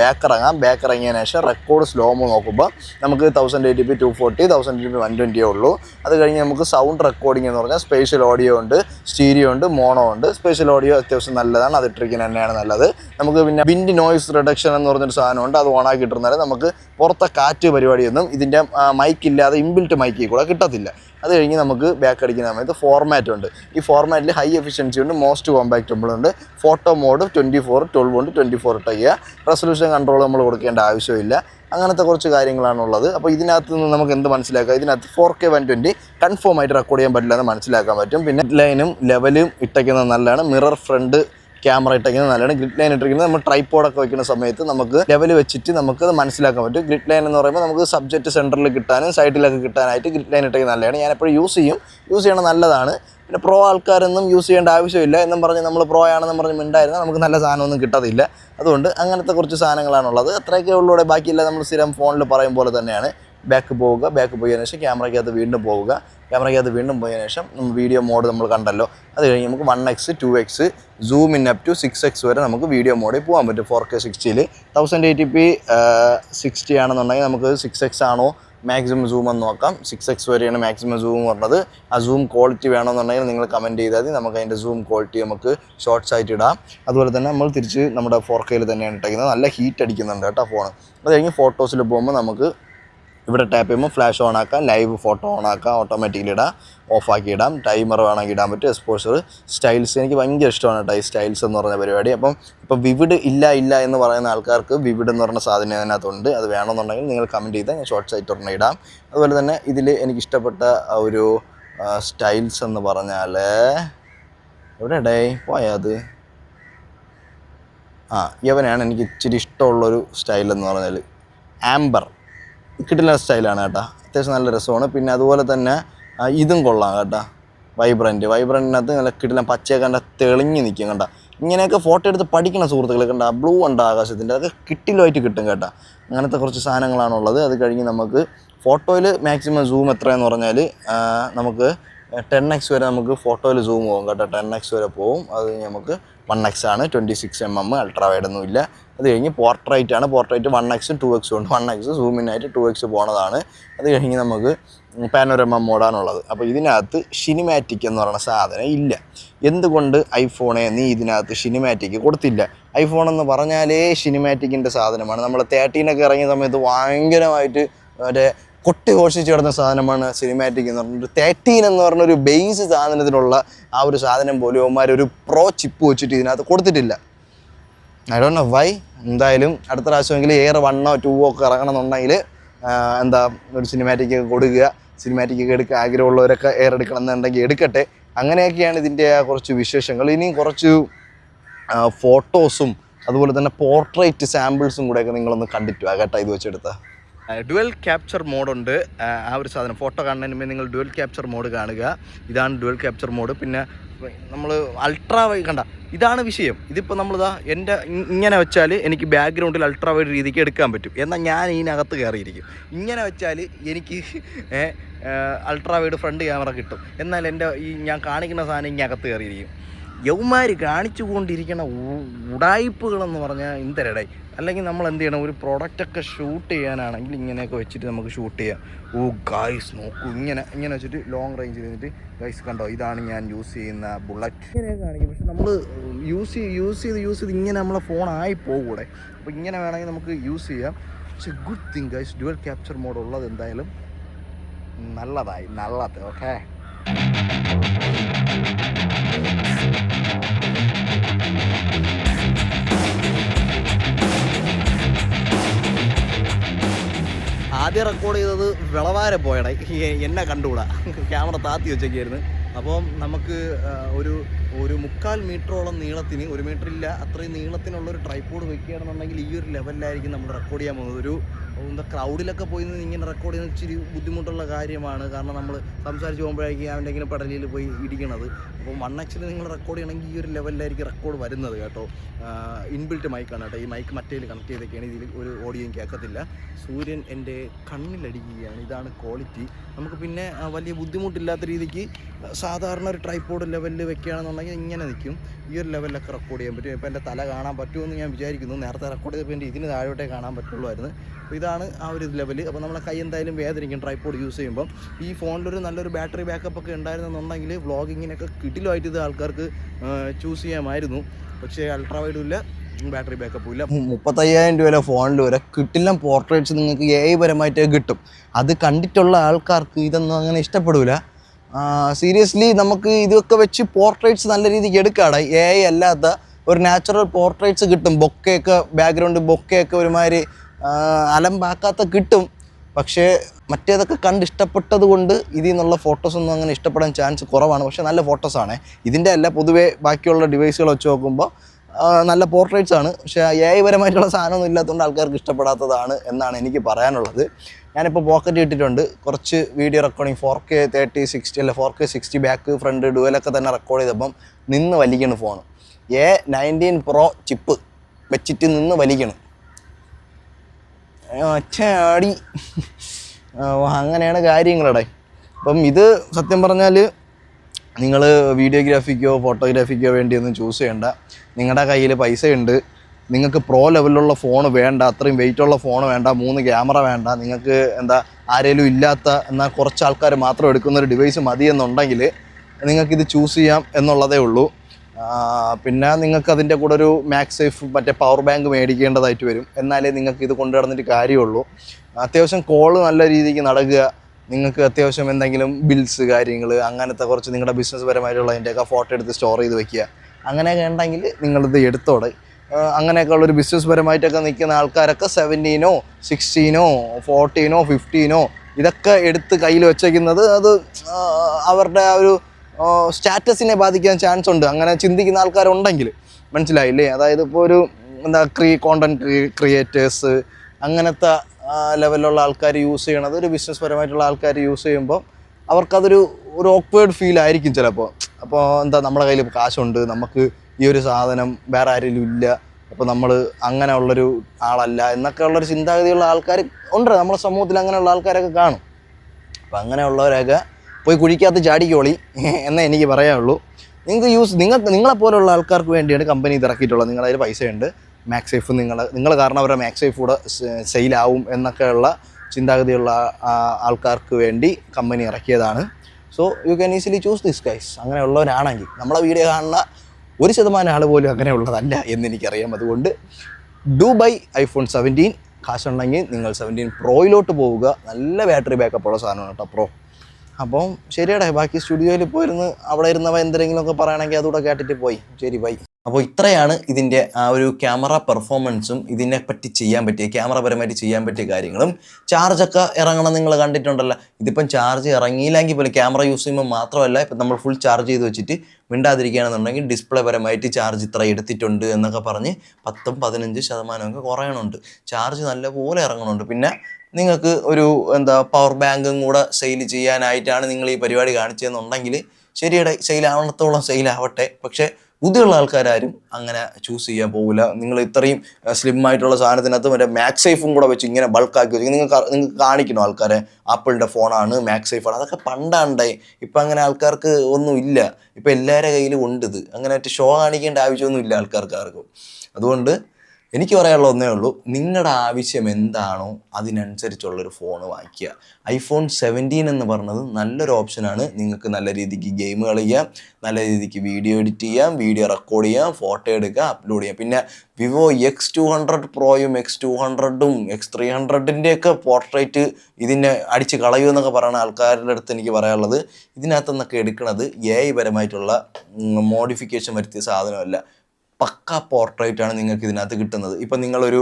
ബാക്ക് ഇറങ്ങാം. ബാക്ക് ഇറങ്ങിയതിന് ശേഷം റെക്കോർഡ് സ്ലോമോ നോക്കുമ്പോൾ നമുക്ക് thousand eighty P two forty thousand eighty P one ട്വന്റിയേ ഉള്ളൂ. അത് കഴിഞ്ഞ് നമുക്ക് സൗണ്ട് റെക്കോർഡിംഗ് എന്ന് പറഞ്ഞാൽ സ്പേഷ്യൽ ഓഡിയോ ഉണ്ട് സ്റ്റീരിയോ ഉണ്ട് മോണോ ഉണ്ട്. സ്പേഷ്യൽ ഓഡിയോ അത്യാവശ്യം നല്ലതാണ്. അത് ഇട്ടിരിക്കുന്നത് തന്നെയാണ് നല്ലത്. നമുക്ക് പിന്നെ വിൻഡ് നോയ്സ് റിഡക്ഷൻ എന്ന് പറഞ്ഞൊരു സാധനമുണ്ട്. അത് ഓണാക്കി ഇട്ടിരുന്നാൽ നമുക്ക് പുറത്തെ കാറ്റ് പരിപാടിയൊന്നും ഇതിന്റെ മൈക്ക് ഇല്ലാതെ ഇൻബിൽറ്റ് മൈക്കിൽ കൂടെ കിട്ടത്തില്ല. അത് കഴിഞ്ഞ് നമുക്ക് ബാക്ക് അടിക്കുന്ന സമയത്ത് ഫോർമാറ്റ് ഉണ്ട്. ഈ ഫോർമാറ്റിൽ ഹൈ എഫിഷ്യൻസി ഉണ്ട് മോസ്റ്റ് കോമ്പാക്റ്റബിൾ ഉണ്ട് photo mode twenty four twelve ഉണ്ട് ട്വന്റി ഫോർ ഇട്ട് ചെയ്യുക റെസൊല്യൂഷൻ കൺട്രോൾ നമ്മൾ കൊടുക്കേണ്ട ആവശ്യമില്ല. അങ്ങനത്തെ കുറച്ച് കാര്യങ്ങളാണുള്ളത് അപ്പോൾ ഇതിനകത്ത് നിന്ന് നമുക്ക് എന്ത് മനസ്സിലാക്കാം? ഇതിനകത്ത് four K one twenty confirm ആയിട്ട് റെക്കോർഡ് ചെയ്യാൻ പറ്റില്ല എന്ന് മനസ്സിലാക്കാൻ പറ്റും. പിന്നെ ലൈനും ലെവലും ഇട്ടയ്ക്കുന്നത് നല്ലതാണ്. മിറർ ഫ്രണ്ട് ക്യാമറ ഇട്ടിരിക്കുന്നത് നല്ലതാണ്. ഗ്രിഡ് ലൈൻ ഇട്ടിരിക്കുന്നത് നമ്മൾ ട്രൈപ്പോഡൊക്കെ വെക്കുന്ന സമയത്ത് നമുക്ക് ലെവൽ വെച്ചിട്ട് നമുക്ക് മനസ്സിലാക്കാൻ പറ്റും. ഗ്രിഡ് ലൈൻ എന്ന് പറയുമ്പോൾ നമുക്ക് സബ്ജക്റ്റ് സെന്ററിൽ കിട്ടാനും സൈഡിലൊക്കെ കിട്ടാനായിട്ട് ഗ്രിഡ് ലൈൻ ഇട്ടിരിക്കുന്നത് നല്ലതാണ്. ഞാൻ എപ്പോഴും യൂസ് ചെയ്യും. യൂസ് ചെയ്യണം നല്ലതാണ്. പിന്നെ പ്രോ ആൾക്കാരൊന്നും യൂസ് ചെയ്യേണ്ട ആവശ്യമില്ല എന്നും പറഞ്ഞ് നമ്മൾ പ്രോ ആണെന്നും പറഞ്ഞ് മിണ്ടായിരുന്നാൽ നമുക്ക് നല്ല സാധനമൊന്നും കിട്ടത്തില്ല അതുകൊണ്ട് അങ്ങനത്തെ കുറച്ച് സാധനങ്ങളാണുള്ളത്. അത്രയൊക്കെ ഉള്ളൂടെ. ബാക്കിയെല്ലാം നമ്മൾ സ്ഥിരം ഫോണിൽ പറയും പോലെ തന്നെയാണ്. ബാക്ക് പോവുക ബാക്ക് പോയതിനു ശേഷം ക്യാമറയ്ക്കകത്ത് വീണ്ടും പോവുക. ക്യാമറയ്ക്കകത്ത് വീണ്ടും പോയതിനു ശേഷം വീഡിയോ മോഡ് നമ്മൾ കണ്ടല്ലോ. അത് കഴിഞ്ഞ് നമുക്ക് one X two X zoom in up to six X വരെ നമുക്ക് വീഡിയോ മോഡിൽ പോകാൻ പറ്റും ഫോർ കെ സിക്സ്റ്റിയിൽ തൗസൻഡ് എയ്റ്റി പി സിക്സ്റ്റി ആണെന്നുണ്ടെങ്കിൽ നമുക്ക് സിക്സ് എക്സ് ആണോ? മാക്സിമം സൂം എന്ന് നോക്കാം. സിക്സ് എക്സ് വരെയാണ് മാക്സിമം സൂം പറഞ്ഞത്. ആ സൂം ക്വാളിറ്റി വേണമെന്നുണ്ടെങ്കിൽ നിങ്ങൾ കമന്റ് ചെയ്താൽ മതി. നമുക്ക് അതിന്റെ സൂം ക്വാളിറ്റി നമുക്ക് ഷോർട്ട്സ് ആയിട്ട് ഇടാം. അതുപോലെ തന്നെ നമ്മൾ തിരിച്ച് നമ്മുടെ ഫോർ കെയിൽ തന്നെയാണ് ഇട്ടേക്കുന്നത്. നല്ല ഹീറ്റ് അടിക്കുന്നുണ്ട് കേട്ടോ ഫോൺ അത് കഴിഞ്ഞ് ഫോട്ടോസിൽ പോകുമ്പോൾ നമുക്ക് ഇവിടെ ടാപ്പ് ചെയ്യുമ്പോൾ ഫ്ലാഷ് ഓൺ ആക്കാം ലൈവ് ഫോട്ടോ ഓൺ ആക്കാം ഓട്ടോമാറ്റിക്കലി ഇടാം ഓഫാക്കി ഇടാം ടൈമർ വേണമെങ്കിൽ ഇടാൻ പറ്റും എക്സ്പോഷർ സ്റ്റൈൽസ് എനിക്ക് ഭയങ്കര ഇഷ്ടമാണ് കേട്ടോ ഈ സ്റ്റൈൽസ് എന്ന് പറഞ്ഞ പരിപാടി. അപ്പം ഇപ്പം വിവിഡ് ഇല്ല ഇല്ല എന്ന് പറയുന്ന ആൾക്കാർക്ക് വിവിഡ് എന്ന് പറഞ്ഞ സാധനം അതിനകത്തുണ്ട്. അത് വേണമെന്നുണ്ടെങ്കിൽ നിങ്ങൾ കമന്റ് ചെയ്താൽ ഞാൻ ഷോർട്ട് സൈറ്റ് ഒരെണ്ണം ഇടാം. അതുപോലെ തന്നെ ഇതിൽ എനിക്ക് ഇഷ്ടപ്പെട്ട ഒരു സ്റ്റൈൽസ് എന്ന് പറഞ്ഞാൽ എവിടെ ഡേ പോയത് ആ യവനാണ് എനിക്ക് ഇച്ചിരി ഇഷ്ടമുള്ളൊരു സ്റ്റൈൽ എന്ന് പറഞ്ഞാൽ ആംബർ. കിട്ടുന്ന സ്റ്റൈലാണ് കേട്ടോ. അത്യാവശ്യം നല്ല രസമാണ്. പിന്നെ അതുപോലെ തന്നെ ഇതും കൊള്ളാം കേട്ടോ. വൈബ്രന്റ് വൈബ്രന്റിനകത്ത് നല്ല കിട്ടില്ല പച്ചയൊക്കെ കണ്ട തെളിഞ്ഞ് നിൽക്കും കണ്ട. ഇങ്ങനെയൊക്കെ ഫോട്ടോ എടുത്ത് പഠിക്കുന്ന സുഹൃത്തുക്കളെ കണ്ട ബ്ലൂ ഉണ്ട് ആകാശത്തിന്റെ അതൊക്കെ കിട്ടിലുമായിട്ട് കിട്ടും കേട്ടോ. അങ്ങനത്തെ കുറച്ച് സാധനങ്ങളാണുള്ളത്. അത് കഴിഞ്ഞ് നമുക്ക് ഫോട്ടോയിൽ മാക്സിമം സൂം എത്രയെന്ന് പറഞ്ഞാൽ നമുക്ക് ടെൻ എക്സ് വരെ നമുക്ക് ഫോട്ടോയിൽ സൂം പോകും കേട്ടോ. ടെൻ എക്സ് വരെ പോകും അത് നമുക്ക് വൺ എക്സ് ആണ്. Twenty six M M ultra ഇല്ല അത് കഴിഞ്ഞ് പോർട്രേറ്റ് ആണ്. പോർട്രേറ്റ് വൺ എക്സും ടു എക്സും ഉണ്ട്. വൺ എക്സ് സൂമിനായിട്ട് ടു എക്സ് പോണതാണ്. അത് കഴിഞ്ഞ് നമുക്ക് പാനോരമ മോഡാണുള്ളത് അപ്പോൾ ഇതിനകത്ത് സിനിമാറ്റിക് എന്ന് പറയുന്ന സാധനം ഇല്ല. എന്തുകൊണ്ട് ഐഫോണെ നീ ഇതിനകത്ത് സിനിമാറ്റിക് കൊടുത്തില്ല? ഐഫോൺ എന്ന് പറഞ്ഞാലേ ഷിനിമാറ്റിക്കിന്റെ സാധനമാണ്. നമ്മൾ തേർട്ടീനൊക്കെ ഇറങ്ങിയ സമയത്ത് ഭയങ്കരമായിട്ട് മറ്റേ കൊട്ടി ഘോഷിച്ച് കിടന്ന സാധനമാണ് സിനിമാറ്റിക് എന്ന് പറഞ്ഞിട്ട് തേർട്ടീൻ എന്ന് പറഞ്ഞൊരു ബേസ് സാധനത്തിനുള്ള ആ ഒരു സാധനം പോലും അവന്മാർ ഒരു പ്രോ ചിപ്പ് വെച്ചിട്ട് ഇതിനകത്ത് കൊടുത്തിട്ടില്ല. ഐ ഡോണ്ട് നോ വൈ എന്തായാലും അടുത്ത പ്രാവശ്യമെങ്കിലും എയർ വണ്ണോ ടൂവോ ഒക്കെ ഇറങ്ങണമെന്നുണ്ടെങ്കിൽ എന്താ ഒരു സിനിമാറ്റിക് കൊടുക്കുക. സിനിമാറ്റിക് ഒക്കെ എടുക്കാൻ ആഗ്രഹമുള്ളവരൊക്കെ എയർ എടുക്കണം എന്നുണ്ടെങ്കിൽ എടുക്കട്ടെ. അങ്ങനെയൊക്കെയാണ് ഇതിന്റെ കുറച്ച് വിശേഷങ്ങൾ. ഇനിയും കുറച്ച് ഫോട്ടോസും അതുപോലെ തന്നെ പോർട്രേറ്റ് സാമ്പിൾസും കൂടെയൊക്കെ നിങ്ങളൊന്ന് കണ്ടിട്ട് ആ കേട്ടോ ഇത് വെച്ചെടുത്ത. ഡുവൽ ക്യാപ്ചർ മോഡുണ്ട് ആ ഒരു സാധനം. ഫോട്ടോ കാണുന്നതിന് മുമ്പേ നിങ്ങൾ ഡുവൽ ക്യാപ്ചർ മോഡ് കാണുക. ഇതാണ് ഡുവൽ ക്യാപ്ചർ മോഡ് പിന്നെ നമ്മൾ അൾട്രാ വൈ കണ്ട ഇതാണ് വിഷയം. ഇതിപ്പോൾ നമ്മളിതാ എന്റെ ഇങ്ങനെ വെച്ചാൽ എനിക്ക് ബാക്ക്ഗ്രൗണ്ടിൽ അൾട്രാ വൈഡ് രീതിക്ക് എടുക്കാൻ പറ്റും. എന്നാൽ ഞാൻ ഇതിനകത്ത് കയറിയിരിക്കും. ഇങ്ങനെ വെച്ചാൽ എനിക്ക് അൾട്രാ വൈഡ് ഫ്രണ്ട് ക്യാമറ കിട്ടും. എന്നാൽ എന്റെ ഈ ഞാൻ കാണിക്കുന്ന സാധനം ഇങ്ങനകത്ത് കയറിയിരിക്കും. യൗമാർ കാണിച്ചു കൊണ്ടിരിക്കുന്ന ഉടായ്പകളെന്ന് പറഞ്ഞാൽ എന്തരടേ അല്ലെങ്കിൽ നമ്മൾ എന്ത് ചെയ്യണം ഒരു പ്രോഡക്റ്റൊക്കെ ഷൂട്ട് ചെയ്യാനാണെങ്കിൽ ഇങ്ങനെയൊക്കെ വെച്ചിട്ട് നമുക്ക് ഷൂട്ട് ചെയ്യാം. ഓ ഗായ്സ് നോക്കൂ ഇങ്ങനെ ഇങ്ങനെ വെച്ചിട്ട് ലോങ് റേഞ്ചിൽ ചെയ്തിട്ട് ഗൈസ് കണ്ടോ ഇതാണ് ഞാൻ യൂസ് ചെയ്യുന്ന ബുള്ളറ്റ് ഇങ്ങനെയൊക്കെ കാണിക്കും. പക്ഷെ നമ്മൾ യൂസ് ചെയ്ത് യൂസ് ചെയ്ത് യൂസ് ചെയ്ത് ഇങ്ങനെ നമ്മളെ ഫോൺ ആയി പോകൂടെ. അപ്പോൾ ഇങ്ങനെ വേണമെങ്കിൽ നമുക്ക് യൂസ് ചെയ്യാം. പക്ഷെ good thing guys dual capture mode ഉള്ളത് എന്തായാലും നല്ലതായി നല്ലത് ഓക്കേ ആദ്യം റെക്കോർഡ് ചെയ്തത് വിളവാരെ പോയടേ. എന്നെ കണ്ടുകൂടാ. ക്യാമറ താത്തി വെച്ചൊക്കെയായിരുന്നു അപ്പോൾ നമുക്ക് ഒരു ഒരു മുക്കാൽ മീറ്ററോളം നീളത്തിന് ഒരു മീറ്റർ ഇല്ല അത്രയും നീളത്തിനുള്ള ഒരു ട്രൈപ്പോഡ് വെക്കുകയാണെന്നുണ്ടെങ്കിൽ ഈ ഒരു ലെവലിലായിരിക്കും നമ്മൾ റെക്കോർഡ് ചെയ്യാൻ പോകുന്നത്. ഒരു എന്താ ക്രൗഡിലൊക്കെ പോയി നിന്ന് ഇങ്ങനെ റെക്കോർഡ് ചെയ്യുന്ന ഇച്ചിരി ബുദ്ധിമുട്ടുള്ള കാര്യമാണ്. കാരണം നമ്മൾ സംസാരിച്ച് പോകുമ്പോഴേക്കും അവന്റെ ഇങ്ങനെ പടലിൽ പോയി ഇടിക്കണത്. അപ്പോൾ വൺ എക്സിൽ നിങ്ങൾ റെക്കോർഡ് ചെയ്യണമെങ്കിൽ ഈ ഒരു ലെവലിലായിരിക്കും റെക്കോർഡ് വരുന്നത് കേട്ടോ. ഇൻബിൽറ്റ് മൈക്കാണ് കേട്ടോ. ഈ മൈക്ക് മറ്റേ കണക്ട് ചെയ്തൊക്കെയാണ് ഇതിൽ ഒരു ഓഡിയോയും കേൾക്കത്തില്ല. സൂര്യൻ എന്റെ കണ്ണിലടിക്കുകയാണ്. ഇതാണ് ക്വാളിറ്റി നമുക്ക് പിന്നെ വലിയ ബുദ്ധിമുട്ടില്ലാത്ത രീതിക്ക് സാധാരണ ഒരു ട്രൈപ്പോഡ് ലെവലിൽ വെക്കുകയാണെന്നുണ്ടെങ്കിൽ ഇങ്ങനെ നിൽക്കും. ഈ ഒരു ലെവലിലൊക്കെ റെക്കോർഡ് ചെയ്യാൻ പറ്റും. ഇപ്പോൾ എന്റെ തല കാണാൻ പറ്റുമെന്ന് ഞാൻ വിചാരിക്കുന്നു. നേരത്തെ റെക്കോർഡ് ചെയ്തപ്പോൾ എന്റെ ഇതിന് താഴോട്ടേ കാണാൻ പറ്റുള്ളായിരുന്നു. അപ്പോൾ ഇതാണ് ആ ഒരു ലെവൽ അപ്പോൾ നമ്മളെ കൈ എന്തായാലും വേദനിക്കും ട്രൈപ്പോഡ് യൂസ് ചെയ്യുമ്പോൾ ഈ ഫോണിലൊരു നല്ലൊരു ബാറ്ററി ബാക്കപ്പ് ഒക്കെ ഉണ്ടായിരുന്നെന്നുണ്ടെങ്കിൽ വ്ളോഗിങ്ങിനൊക്കെ കിട്ടിലുമായിട്ട് ഇത് ആൾക്കാർക്ക് ചൂസ് ചെയ്യാമായിരുന്നു. പക്ഷേ അൾട്രാ വൈഡും ഇല്ല ബാറ്ററി ബാക്കപ്പും ഇല്ല. മുപ്പത്തയ്യായിരം രൂപയിലെ ഫോണിൽ വരെ കിട്ടില്ല പോർട്രേറ്റ്സ് നിങ്ങൾക്ക് എ പരമായിട്ട് കിട്ടും. അത് കണ്ടിട്ടുള്ള ആൾക്കാർക്ക് ഇതൊന്നും അങ്ങനെ ഇഷ്ടപ്പെടില്ല സീരിയസ്ലി നമുക്ക് ഇതൊക്കെ വെച്ച് പോർട്രേറ്റ്സ് നല്ല രീതിക്ക് എടുക്കാടെ. എ അല്ലാത്ത ഒരു നാച്ചുറൽ പോർട്രേറ്റ്സ് കിട്ടും. ബൊക്കയൊക്കെ ബാക്ക്ഗ്രൗണ്ട് ബൊക്കയൊക്കെ ഒരുമാതിരി അലമ്പാക്കാത്ത കിട്ടും. പക്ഷേ മറ്റേതൊക്കെ കണ്ട് ഇഷ്ടപ്പെട്ടത് കൊണ്ട് ഇതിൽ നിന്നുള്ള ഫോട്ടോസ് ഒന്നും അങ്ങനെ ഇഷ്ടപ്പെടാൻ ചാൻസ് കുറവാണ്. പക്ഷേ നല്ല ഫോട്ടോസാണ് ഇതിന്റെ അല്ല പൊതുവേ ബാക്കിയുള്ള ഡിവൈസുകൾ വെച്ച് നോക്കുമ്പോൾ നല്ല പോർട്രേറ്റ്സ് ആണ്. പക്ഷേ എ ഐ പരമായിട്ടുള്ള സാധനമൊന്നും ഇല്ലാത്തതുകൊണ്ട് ആൾക്കാർക്ക് ഇഷ്ടപ്പെടാത്തതാണ് എന്നാണ് എനിക്ക് പറയാനുള്ളത്. ഞാനിപ്പോൾ പോക്കറ്റ് ഇട്ടിട്ടുണ്ട്. കുറച്ച് video recording four K thirty sixty അല്ല four K sixty back front ഡുവലൊക്കെ തന്നെ റെക്കോർഡ് ചെയ്തപ്പം നിന്ന് വലിക്കണം phone A nineteen pro chip വെച്ചിട്ട് നിന്ന് വലിക്കണം. ഒറ്റയാടി. അങ്ങനെയാണ് കാര്യങ്ങളടെ. അപ്പം ഇത് സത്യം പറഞ്ഞാൽ നിങ്ങൾ വീഡിയോഗ്രാഫിക്കോ ഫോട്ടോഗ്രാഫിക്കോ വേണ്ടിയൊന്നും ചൂസ് ചെയ്യേണ്ട. നിങ്ങളുടെ കയ്യിൽ പൈസയുണ്ട്. നിങ്ങൾക്ക് പ്രോ ലെവലിലുള്ള ഫോൺ വേണ്ട അത്രയും വെയിറ്റ് ഉള്ള ഫോൺ വേണ്ട മൂന്ന് ക്യാമറ വേണ്ട നിങ്ങൾക്ക് എന്താ ആരേലും ഇല്ലാത്ത എന്നാൽ കുറച്ച് ആൾക്കാർ മാത്രം എടുക്കുന്ന ഒരു ഡിവൈസ് മതി എന്നുണ്ടെങ്കിൽ നിങ്ങൾക്കിത് ചൂസ് ചെയ്യാം എന്നുള്ളതേ ഉള്ളൂ. പിന്നെ നിങ്ങൾക്ക് അതിന്റെ കൂടെ ഒരു മാക്സ് സേഫ് മറ്റേ പവർ ബാങ്ക് മേടിക്കേണ്ടതായിട്ട് വരും. എന്നാലേ നിങ്ങൾക്ക് ഇത് കൊണ്ടുനടന്നിട്ട് കാര്യമുള്ളൂ. അത്യാവശ്യം കോൾ നല്ല രീതിക്ക് നടക്കുക. നിങ്ങൾക്ക് അത്യാവശ്യം എന്തെങ്കിലും ബിൽസ് കാര്യങ്ങൾ അങ്ങനത്തെ കുറച്ച് നിങ്ങളുടെ ബിസിനസ് പരമായിട്ടുള്ള അതിന്റെയൊക്കെ ഫോട്ടോ എടുത്ത് സ്റ്റോർ ചെയ്ത് വെക്കുക. അങ്ങനെയൊക്കെ ഉണ്ടെങ്കിൽ നിങ്ങളിത് എടുത്തോടെ. അങ്ങനെയൊക്കെ ഉള്ളൊരു ബിസിനസ് പരമായിട്ടൊക്കെ നിൽക്കുന്ന ആൾക്കാരൊക്കെ സെവന്റീനോ സിക്സ്റ്റീനോ ഫോർട്ടീനോ ഫിഫ്റ്റീനോ ഇതൊക്കെ എടുത്ത് കയ്യിൽ വെച്ചേക്കുന്നത് അത് അവരുടെ ആ ഒരു സ്റ്റാറ്റസിനെ ബാധിക്കാൻ ചാൻസ് ഉണ്ട്. അങ്ങനെ ചിന്തിക്കുന്ന ആൾക്കാരുണ്ടെങ്കിൽ മനസ്സിലായില്ലേ? അതായത് ഇപ്പോൾ ഒരു എന്താ ക്രീ കോണ്ടന്റ് ക്രിയേറ്റേഴ്സ് അങ്ങനത്തെ ലെവലിലുള്ള ആൾക്കാർ യൂസ് ചെയ്യണത് ഒരു ബിസിനസ് പരമായിട്ടുള്ള ആൾക്കാർ യൂസ് ചെയ്യുമ്പോൾ അവർക്കതൊരു ഒരു ഓക്വേർഡ് ഫീൽ ആയിരിക്കും ചിലപ്പോൾ അപ്പോൾ എന്താ നമ്മുടെ കയ്യിൽ കാശുണ്ട്. നമുക്ക് ഈ ഒരു സാധനം വേറെ ആരെങ്കിലും ഇല്ല. അപ്പോൾ നമ്മൾ അങ്ങനെ ഉള്ളൊരു ആളല്ല എന്നൊക്കെ ഉള്ളൊരു ചിന്താഗതിയുള്ള ആൾക്കാർ ഉണ്ട്. നമ്മുടെ സമൂഹത്തിൽ അങ്ങനെയുള്ള ആൾക്കാരൊക്കെ കാണും. അപ്പം അങ്ങനെയുള്ളവരൊക്കെ പോയി കുഴിക്കകത്ത് ചാടിക്കോളി എന്നേ എനിക്ക് പറയാനുള്ളൂ. നിങ്ങൾക്ക് യൂസ് നിങ്ങൾ നിങ്ങളെപ്പോലുള്ള ആൾക്കാർക്ക് വേണ്ടിയാണ് കമ്പനി ഇത് ഇറക്കിയിട്ടുള്ളത്. നിങ്ങളതിൽ പൈസയുണ്ട്. മാക്സ് സേഫ് നിങ്ങൾ നിങ്ങൾ കാരണം അവരുടെ മാക്സ് സേഫ് കൂടെ സെയിലാവും എന്നൊക്കെയുള്ള ചിന്താഗതിയുള്ള ആൾക്കാർക്ക് വേണ്ടി company ഇറക്കിയതാണ്. So you can easily choose this guys അങ്ങനെയുള്ളവരാണെങ്കിൽ നമ്മളെ വീഡിയോ കാണുന്ന ഒരു ശതമാനം ആൾ പോലും അങ്ങനെയുള്ളതല്ല എന്ന് എനിക്കറിയാം. അതുകൊണ്ട് ഡു ബൈ ഐഫോൺ സെവന്റീൻ കാശുണ്ടെങ്കിൽ നിങ്ങൾ സെവന്റീൻ പ്രോയിലോട്ട് പോവുക. നല്ല ബാറ്ററി ബാക്കപ്പ് ഉള്ള സാധനമാണ് കേട്ടോ പ്രോ അപ്പം ശരിയടേ ബാക്കി സ്റ്റുഡിയോയിൽ പോയിരുന്ന് അവിടെ ഇരുന്നവ എന്തെങ്കിലുമൊക്കെ പറയണമെങ്കിൽ അതുകൂടെ കേട്ടിട്ട് പോയി. ശരി ബൈ അപ്പോൾ ഇത്രയാണ് ഇതിന്റെ ആ ഒരു ക്യാമറ പെർഫോമൻസും ഇതിനെ പറ്റി ചെയ്യാൻ പറ്റിയ ക്യാമറ പരമായിട്ട് ചെയ്യാൻ പറ്റിയ കാര്യങ്ങളും. ചാർജൊക്കെ ഇറങ്ങണം നിങ്ങൾ കണ്ടിട്ടുണ്ടല്ലോ. ഇതിപ്പം ചാർജ് ഇറങ്ങിയില്ലെങ്കിൽ പോലും ക്യാമറ യൂസ് ചെയ്യുമ്പോൾ മാത്രമല്ല ഇപ്പം നമ്മൾ ഫുൾ ചാർജ് ചെയ്ത് വെച്ചിട്ട് മിണ്ടാതിരിക്കുകയാണെന്നുണ്ടെങ്കിൽ ഡിസ്പ്ലേ പരമായിട്ട് ചാർജ് ഇത്ര എടുത്തിട്ടുണ്ട് എന്നൊക്കെ പറഞ്ഞ് പത്തും പതിനഞ്ച് ശതമാനമൊക്കെ കുറയണുണ്ട്. ചാർജ് നല്ലപോലെ ഇറങ്ങണുണ്ട്. പിന്നെ നിങ്ങൾക്ക് ഒരു എന്താ പവർ ബാങ്കും കൂടെ സെയിൽ ചെയ്യാനായിട്ടാണ് നിങ്ങൾ ഈ പരിപാടി കാണിച്ചതെന്നുണ്ടെങ്കിൽ ശരിയുടെ സെയിലാവണത്തോളം സെയിലാവട്ടെ പക്ഷേ ബുദ്ധിയുള്ള ആൾക്കാരും അങ്ങനെ ചൂസ് ചെയ്യാൻ പോകില്ല നിങ്ങൾ ഇത്രയും സ്ലിം ആയിട്ടുള്ള സാധനത്തിനകത്ത് മറ്റേ മാക്സ് സേഫും കൂടെ വെച്ച് ഇങ്ങനെ ബൾക്കാക്കി വെച്ച് നിങ്ങൾക്ക് നിങ്ങൾക്ക് കാണിക്കണോ ആൾക്കാരെ? ആപ്പിളിന്റെ ഫോണാണ് മാക്സ് സേഫാണ് അതൊക്കെ പണ്ടാണ്ടായി ഇപ്പം അങ്ങനെ ആൾക്കാർക്ക് ഒന്നും ഇല്ല. ഇപ്പം എല്ലാവരുടെ കയ്യിലും ഉണ്ട് ഇത്. അങ്ങനെ ഷോ കാണിക്കേണ്ട ആവശ്യമൊന്നും ഇല്ല ആർക്കും. അതുകൊണ്ട് എനിക്ക് പറയാനുള്ള ഒന്നേ ഉള്ളൂ. നിങ്ങളുടെ ആവശ്യം എന്താണോ അതിനനുസരിച്ചുള്ളൊരു ഫോൺ വാങ്ങിക്കുക. ഐഫോൺ സെവന്റീൻ എന്ന് പറഞ്ഞത് നല്ലൊരു ഓപ്ഷനാണ് നിങ്ങൾക്ക് നല്ല രീതിക്ക് ഗെയിം കളിക്കാം നല്ല രീതിക്ക് വീഡിയോ എഡിറ്റ് ചെയ്യാം വീഡിയോ റെക്കോർഡ് ചെയ്യാം ഫോട്ടോ എടുക്കുക അപ്ലോഡ് ചെയ്യാം. പിന്നെ വിവോ എക്സ് ടു ഹൺഡ്രഡ് പ്രോയും എക്സ് ടു ഹൺഡ്രഡും എക്സ് ത്രീ ഹൺഡ്രഡിന്റെയൊക്കെ പോർട്രേറ്റ് ഇതിനെ അടിച്ച് കളയുമെന്നൊക്കെ പറയുന്ന ആൾക്കാരുടെ അടുത്ത് എനിക്ക് പറയാനുള്ളത്. ഇതിനകത്തുനിന്നൊക്കെ എടുക്കുന്നത് എ ഐ പരമായിട്ടുള്ള മോഡിഫിക്കേഷൻ വരുത്തിയ സാധനമല്ല. പക്ക പോർട്രേറ്റ് ആണ് നിങ്ങൾക്ക് ഇതിനകത്ത് കിട്ടുന്നത്. ഇപ്പം നിങ്ങളൊരു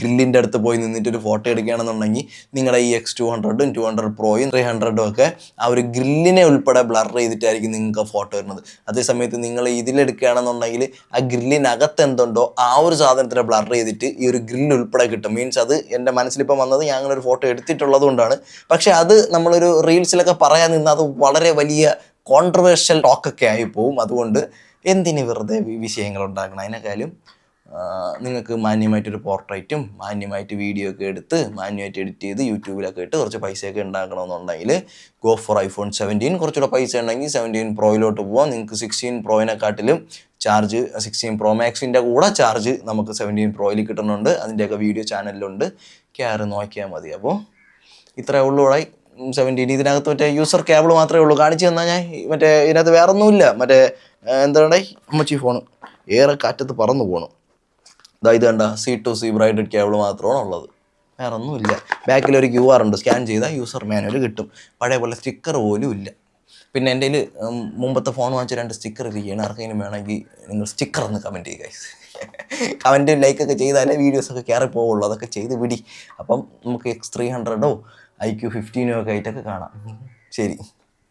ഗ്രില്ലിന്റെ അടുത്ത് പോയി നിന്നിട്ട് ഒരു ഫോട്ടോ എടുക്കുകയാണെന്നുണ്ടെങ്കിൽ നിങ്ങളുടെ ഈ എക്സ് ടു ഹൺഡ്രഡും ടു ഹൺഡ്രഡ് പ്രോയും ത്രീ ഹൺഡ്രഡും ഒക്കെ ആ ഒരു ഗ്രില്ലിനെ ഉൾപ്പെടെ ബ്ലർ ചെയ്തിട്ടായിരിക്കും നിങ്ങൾക്ക് ഫോട്ടോ വരുന്നത്. അതേസമയത്ത് നിങ്ങൾ ഇതിലെടുക്കുകയാണെന്നുണ്ടെങ്കിൽ ആ ഗ്രില്ലിനകത്ത് എന്തുണ്ടോ ആ ഒരു സാധനത്തിനെ ബ്ലർ ചെയ്തിട്ട് ഈ ഒരു ഗ്രില്ല് ഉൾപ്പെടെ കിട്ടും. മീൻസ് അത് എന്റെ മനസ്സിലിപ്പം വന്നത് ഞാൻ അങ്ങനെ ഒരു ഫോട്ടോ എടുത്തിട്ടുള്ളത് കൊണ്ടാണ്. പക്ഷേ അത് നമ്മളൊരു റീൽസിലൊക്കെ പറയാൻ നിന്ന് അത് വളരെ വലിയ കോൺട്രവേഴ്ഷ്യൽ ടോക്കൊക്കെ ആയി പോവും. അതുകൊണ്ട് എന്തിന് വെറുതെ വിഷയങ്ങൾ ഉണ്ടാക്കണം അതിനേക്കാളും നിങ്ങൾക്ക് മാന്യമായിട്ടൊരു പോർട്രേറ്റും മാന്യമായിട്ട് വീഡിയോ ഒക്കെ എടുത്ത് മാന്യമായിട്ട് എഡിറ്റ് ചെയ്ത് യൂട്യൂബിലൊക്കെ ഇട്ട് കുറച്ച് പൈസയൊക്കെ ഉണ്ടാക്കണമെന്നുണ്ടെങ്കിൽ ഗോ ഫോർ ഐഫോൺ സെവന്റീൻ കുറച്ചുകൂടെ പൈസ ഉണ്ടെങ്കിൽ സെവന്റീൻ പ്രോയിലോട്ട് പോവാം. നിങ്ങൾക്ക് സിക്സ്റ്റീൻ പ്രോയിനെക്കാട്ടിലും ചാർജ് സിക്സ്റ്റീൻ പ്രോ മാക്സിന്റെ കൂടെ ചാർജ് നമുക്ക് സെവന്റീൻ പ്രോയിൽ കിട്ടുന്നുണ്ട്. അതിന്റെയൊക്കെ വീഡിയോ ചാനലിലുണ്ട് കയറി നോക്കിയാൽ മതി. അപ്പോൾ ഇത്രയേ ഉള്ളൂ ഇവിടെ. സെവന്റീൻ ഇതിനകത്ത് മറ്റേ യൂസർ കേബിൾ മാത്രമേ ഉള്ളൂ. കാണിച്ചു തന്നാൽ ഞാൻ മറ്റേ ഇതിനകത്ത് വേറെ ഒന്നുമില്ല മറ്റേ എന്താണ് അമ്മച്ചി ഫോൺ ഏറെ കാറ്റത്ത് പറന്നു പോണു. ഇതാ ഇത് കണ്ട C to C braided cable മാത്രമാണ് ഉള്ളത്. വേറെ ഒന്നുമില്ല ബാക്കിൽ ഒരു ക്യു ആർ ഉണ്ട്. സ്കാൻ ചെയ്താൽ യൂസർ മാനുവൽ കിട്ടും. പഴയ പോലെ സ്റ്റിക്കർ പോലും ഇല്ല. പിന്നെ എന്റെ മുമ്പത്തെ ഫോൺ വാങ്ങിച്ച രണ്ട് സ്റ്റിക്കർ ഇരിക്കുകയാണ്. ആർക്കെങ്കിലും വേണമെങ്കിൽ നിങ്ങൾ സ്റ്റിക്കർ ഒന്ന് കമന്റ് ചെയ്യുക കമന്റ് ലൈക്കൊക്കെ ചെയ്താലേ വീഡിയോസൊക്കെ കയറി പോവുള്ളൂ. അതൊക്കെ ചെയ്ത് വിടി. അപ്പം നമുക്ക് എക്സ് ത്രീ ഹൺഡ്രഡോ ഐ ക്യു ഫിഫ്റ്റീനും ഒക്കെ ആയിട്ടൊക്കെ കാണാം. ശരി.